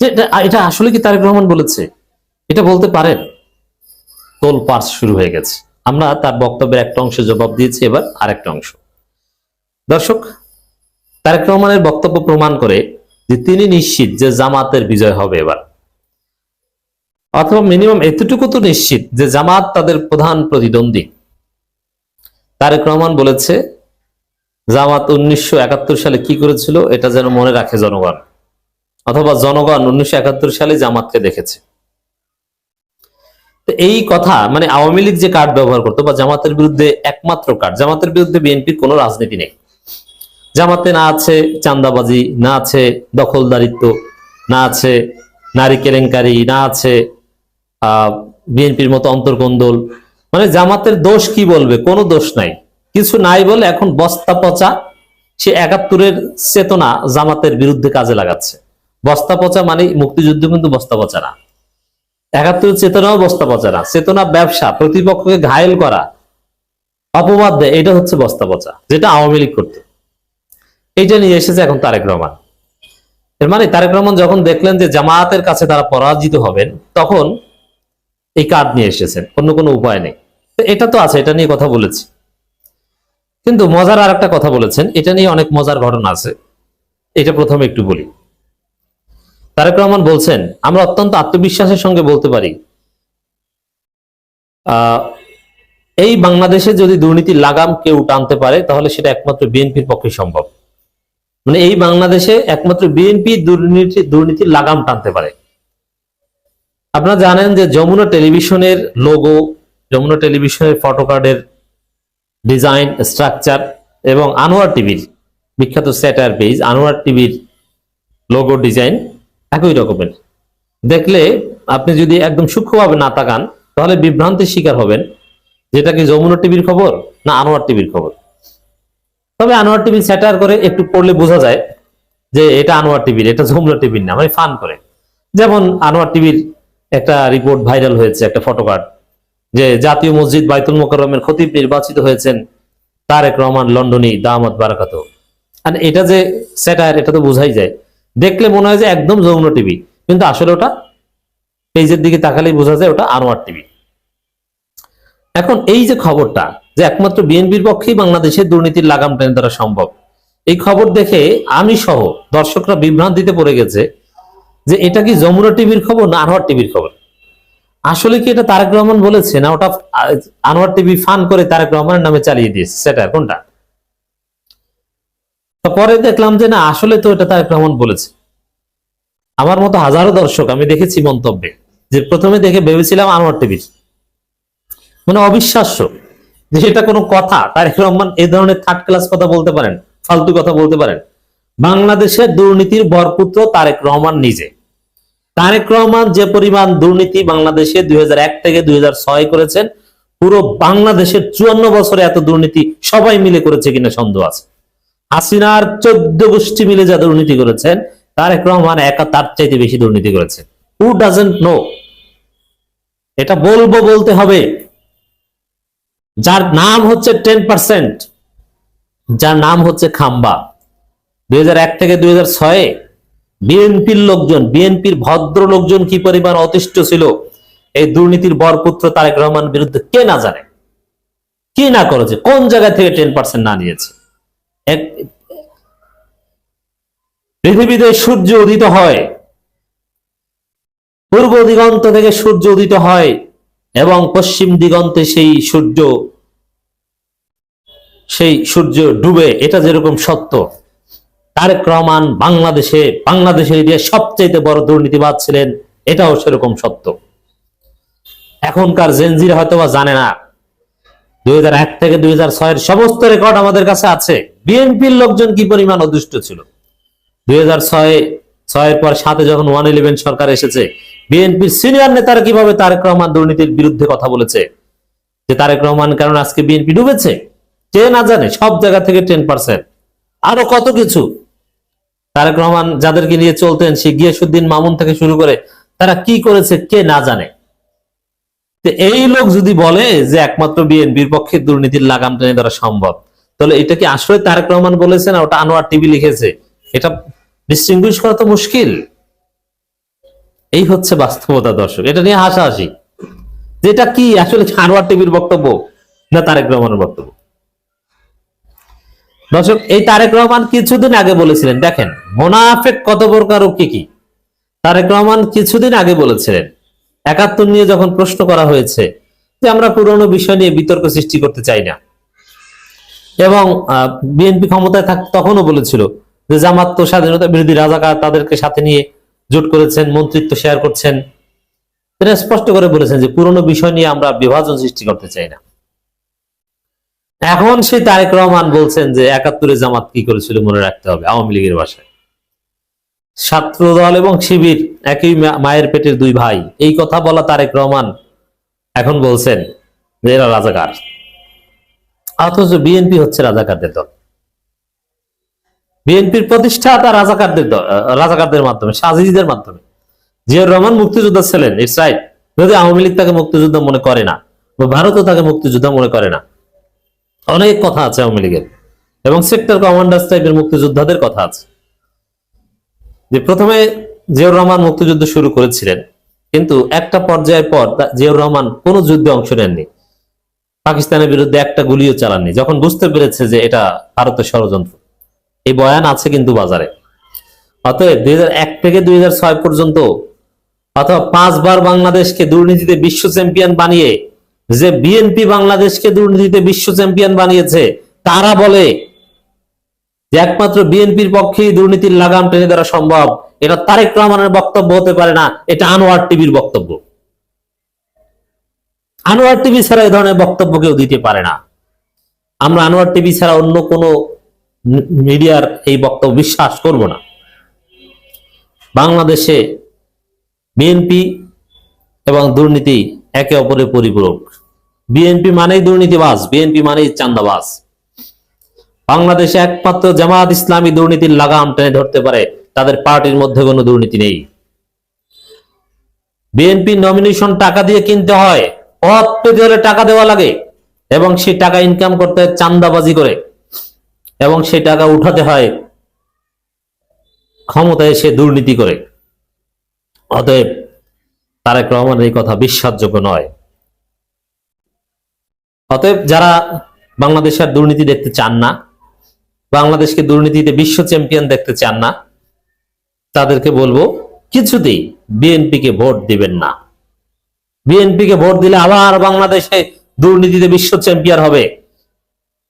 এটা আসলে কি তারেক রহমান বলেছে? এটা বলতে পারেন? তোল পার্স শুরু হয়ে গেছে। আমরা তার বক্তব্যের একটা অংশে জবাব দিয়েছি, এবার আরেকটা অংশ। দর্শক, তারেক রহমানের বক্তব্য প্রমাণ করে যে তিনি নিশ্চিত যে জামাতের বিজয় হবে এবার। অথবা মিনিমাম এতটুকু তো নিশ্চিত যে জামাত তাদের প্রধান প্রতিদ্বন্দ্বী। তারেক রহমান বলেছে, জামাত উনিশশো একাত্তর সালে কি করেছিল? এটা যেন মনে রাখে জনগণ। অথবা জনগণ উনিশশো একাত্তর সালে জামাতকে দেখেছে। তো এই কথা মানে আওয়ামী লীগ যে কার্ড ব্যবহার করতো বা জামাতের বিরুদ্ধে একমাত্র কার্ড জামাতের বিরুদ্ধে বিএনপির কোনো রাজনীতি নেই। জামাতে না আছে চান্দাবাজি না আছে দখলদারিত্ব, না আছে নারী কেলেঙ্কারি, না আছে আহ বিএনপির মতো অন্তর্কন্দল। মানে জামাতের দোষ কি বলবে? কোনো দোষ নাই। কিছু নাই বলে এখন বস্তা পচা, সে একাত্তরের চেতনা জামাতের বিরুদ্ধে কাজে লাগাচ্ছে। বস্তা পচা মানে মুক্তিযুদ্ধ কিন্তু বস্তা পচা না। একাত্তরের চেতনাও বস্তা পচা না। চেতনা, ব্যবসা, প্রতিপক্ষকে ঘায়েল করা, অপবাদ দেয়, এটা হচ্ছে বস্তা পচা, যেটা আওয়ামী লীগ করতো। এইটা নিয়ে এসেছে এখন তারেক রহমান। এর মানে তারেক রহমান যখন দেখলেন যে জামায়াতের কাছে তারা পরাজিত হবেন, তখন এই কার্ড নিয়ে এসেছেন, অন্য কোনো উপায় নেই। এটা তো আছে, এটা নিয়ে কথা বলেছি। কিন্তু মজার আর একটা কথা বলেছেন, এটা নিয়ে অনেক মজার ঘটনা আছে। এটা প্রথমে একটু বলি। তারেক রহমান বলছেন, আমরা অত্যন্ত আত্মবিশ্বাসের সঙ্গে বলতে পারি। এই বাংলাদেশে যদি দুর্নীতির লাগাম কেউ টানতে পারে, তাহলে সেটা একমাত্র বিএনপির পক্ষে সম্ভব। মানে এই বাংলাদেশে একমাত্র বিএনপি দুর্নীতি, দুর্নীতির লাগাম টানতে পারে। আপনারা জানেন যে যমুনা টেলিভিশনের লোগো যমুনা টেলিভিশনের ফটোকার্ডের ডিজাইন স্ট্রাকচার এবং আনোয়ার টিভির বিখ্যাত স্যাটার পেজ আনোয়ার টিভির লোগো ডিজাইন একই রকমের। দেখলে আপনি যদি একদম সূক্ষ্মভাবে না তাকান, তাহলে বিভ্রান্তির শিকার হবেন। যেটা কি যমুনা টিভির খবর না আনোয়ার টিভির খবর? তবে আনোয়ার টিভি স্যাটার করে একটু পড়লে বোঝা যায় যে এটা আনোয়ার টিভির, এটা যমুনা টিভির না মানে ফান করে। যেমন আনোয়ার টিভির একটা রিপোর্ট ভাইরাল হয়েছে, একটা ফটোকার্ড যে জাতীয় মসজিদ বাইতুল মোকাররমের খতিব নির্বাচিত হয়েছেন তারেক রহমান, লন্ডনী, দামাত বারাকাত আর এটা যে স্যাটার, এটা তো বোঝাই যায়। দেখলে মনে হয় যে একদম যমুনা টিভি, কিন্তু আসলে ওটা পেজের দিকে তাকালেই বোঝা যায় ওটা আনোয়ার টিভি। এখন এই যে খবরটা যে একমাত্র বিএনপির পক্ষেই বাংলাদেশে দুর্নীতির লাগাম টেনে ধরা সম্ভব, এই খবর দেখে আমি সহ দর্শকরা বিভ্রান্তিতে পড়ে গেছে যে এটা কি যমুনা টিভির খবর না আনোয়ার টিভির খবর? আসলে কি এটা তারেক রহমান বলেছে না ওটা আনোয়ার টিভি ফান করে তারেক রহমানের নামে চালিয়ে দিয়েছে? সেটা কোনটা? তো পরে দেখলাম যে না, আসলে তো এটা তারেক রহমান বলেছে। আমার মতো হাজারো দর্শক আমি দেখেছি মন্তব্যে, যে প্রথমে দেখে ভেবেছিলাম আনোয়ার টিভির মানে অবিশ্বাস্য যে এটা কোনো কথা, তারেক রহমান এই ধরনের থার্ড ক্লাস কথা বলতে পারেন, ফালতু কথা বলতে পারেন। বাংলাদেশের দুর্নীতির বরপুত্র তারেক রহমান নিজে। তারেক রহমান যে পরিমাণ দুর্নীতি বাংলাদেশে দুই হাজার এক থেকে দুই হাজার ছয় করেছেন, পুরো বাংলাদেশের চুয়ান্ন বছরে এত দুর্নীতি সবাই মিলে করেছে কিনা সন্দেহ আছে। হাসিনার চোদ্দ গোষ্ঠী মিলে যা দুর্নীতি করেছেন, তারেক রহমান একা তার চাইতে বেশি দুর্নীতি করেছে। হু ডাজেন্ট নো এটা বলব বলতে হবে। যার নাম হচ্ছে টেন পার্সেন্ট যার নাম হচ্ছে খাম্বা। দুই হাজার এক থেকে দুই হাজার ছয়ে, বিএনপির লোকজন, বিএনপির ভদ্র লোকজন কি পরিমাণ অতিষ্ঠ ছিল? এই দুর্নীতির বরপুত্র তারেক রহমান বিরুদ্ধে কে না জানে? কি না করেছে? কোন জায়গা থেকে টেন পার্সেন্ট না নিয়েছে? এক পৃথিবীতে সূর্য উদিত হয়, পূর্ব দিগন্ত থেকে সূর্য উদিত হয় এবং পশ্চিম দিগন্তে সেই সূর্য সেই সূর্য ডুবে। এটা যেরকম সত্য। তার ক্রমান বাংলাদেশে বাংলাদেশের ইতিহাস সবচেয়ে বড় দুর্নীতিবাদ ছিলেন, এটাও সেরকম সত্য। এখনকার জেনজির হয়তো বা জানে না। দুই হাজার এক থেকে দুই এর সমস্ত রেকর্ড আমাদের কাছে আছে। বিএনপির লোকজন কি পরিমাণ অদুষ্ট ছিল? দুই হাজার ছয় ছয়ের পর সাথে যখন ওয়ান ইলেভেন সরকার এসেছে, বিএনপির সিনিয়র নেতারা কীভাবে তারেক রহমান দুর্নীতির বিরুদ্ধে কথা বলেছে? যে তারেক রহমান কারণ আজকে বিএনপি ডুবেছে? কে না জানে, সব জায়গা থেকে টেন পার্সেন্ট। আরও কত কিছু। তারেক রহমান যাদেরকে নিয়ে চলতেন সে গিয়াসুদ্দিন মামুন থেকে শুরু করে তারা কি করেছে কে না জানে। তো এই লোক যদি বলে যে একমাত্র বিএনপির পক্ষে দুর্নীতির লাগাম টেনে ধরা সম্ভব, তাহলে এটা কি আসলে তারেক রহমান বলেছে না ওটা আনোয়ার টিভি লিখেছে? এটা ডিস্টিংগুইশ করা তো মুশকিল। এই হচ্ছে বাস্তবতা, দর্শক। এটা নিয়ে হাসাহাসি। যেটা কি আসলে আনোয়ার টিভির বক্তব্য না তারেক রহমানের বক্তব্য? দর্শক, এই তারেক রহমান কিছুদিন আগে বলেছিলেন, দেখেন, মোনাফেক কত প্রকার ও কি কি? তারেক রহমান কিছুদিন আগে বলেছিলেন একাত্তর নিয়ে যখন প্রশ্ন করা হয়েছে যে আমরা পুরনো বিষয় নিয়ে বিতর্ক সৃষ্টি করতে চাই না। এবং বিএনপি ক্ষমতায় থাক, তখনও বলেছিল যে জামাত তো স্বাধীনতা বিরোধী রাজাকার তাদেরকে সাথে নিয়ে জোট করেছেন, মন্ত্রিত্ব শেয়ার করছেন। তিনি স্পষ্ট করে বলেছেন যে পুরনো বিষয় নিয়ে আমরা বিভাজন সৃষ্টি করতে চাই না। এখন সেই তারেক রহমান বলছেন যে একাত্তরে জামাত কি করেছিল মনে রাখতে হবে আওয়ামী লীগের ভাষায়। ছাত্র দল এবং শিবির একই মায়ের পেটের দুই ভাই। এই কথা বলা তারেক রহমান এখন বলছেন যে এরা রাজাকার। অথচ বিএনপি হচ্ছে রাজাকারদের দল। বিএনপির প্রতিষ্ঠাতা রাজাকারদের দল রাজাকারদের মাধ্যমে সাজিদের মাধ্যমে। জিয়াউর রহমান মুক্তিযোদ্ধা ছিলেন, ইটস রাইট। যদি আওয়ামী লীগ তাকে মুক্তিযোদ্ধা মনে করে না, বা ভারতও তাকে মুক্তিযোদ্ধা মনে করে না, অনেক কথা আছে আওয়ামী লীগের। এবং সেক্টর কমান্ডার টাইপের মুক্তিযোদ্ধাদের কথা আছে। যে প্রথমে জিয়াউর রহমান মুক্তিযুদ্ধ শুরু করেছিলেন, কিন্তু একটা পর্যায়ের পর জিয়াউর রহমান কোনো যুদ্ধে অংশ নেননি। পাকিস্তানের বিরুদ্ধে একটা গুলিও চালাননি, যখন বুঝতে পেরেছে যে এটা ভারতের ষড়যন্ত্র। এই বয়ান আছে কিন্তু বাজারে। অতএব দুই থেকে দুই হাজার ছয় পর্যন্ত, অথবা পাঁচবার বাংলাদেশকে দুর্নীতিতে বিশ্ব চ্যাম্পিয়ন বানিয়ে, যে বিএনপি বাংলাদেশকে দুর্নীতিতে বিশ্ব চ্যাম্পিয়ন বানিয়েছে, তারা বলে যে একমাত্র বিএনপির পক্ষেই দুর্নীতির লাগাম টেনে দেওয়া সম্ভব, এটা তারেক রহমানের বক্তব্য হতে পারে না, এটা আনোয়ার টিভির বক্তব্য। আনোয়ার টিভি ছাড়া এই ধরনের বক্তব্য কেউ দিতে পারে না। আমরা আনোয়ার টিভি ছাড়া অন্য কোনো মিডিয়ার এই বক্তব্য বিশ্বাস করব না। বাংলাদেশে বিএনপি এবং দুর্নীতি একে অপরের পরিপূরক। বিএনপি মানেই দুর্নীতিবাস বিএনপি মানেই চান্দাবাজ বাংলাদেশে একমাত্র জামাত ইসলামী দুর্নীতির লাগাম টেনে ধরতে পারে, তাদের পার্টির মধ্যে কোনো দুর্নীতি নেই। বিএনপি নমিনেশন টাকা দিয়ে কিনতে হয় পদ পেতে টাকা দেওয়া লাগে এবং সেই টাকা ইনকাম করতে হয় চান্দাবাজি করে এবং সেই টাকা উঠাতে হয় ক্ষমতায় এসে দুর্নীতি করে। অতএব তারেক রহমানের এই কথা বিশ্বাসযোগ্য নয়। অতএব যারা বাংলাদেশের দুর্নীতি দেখতে চান না বাংলাদেশকে দুর্নীতিতে বিশ্ব চ্যাম্পিয়ন দেখতে চান না। তাদেরকে বলব, কিছুতেই বিএনপিকে ভোট দিবেন না। বিএনপিকে ভোট দিলে আবার বাংলাদেশে দুর্নীতিতে বিশ্ব চ্যাম্পিয়ন হবে।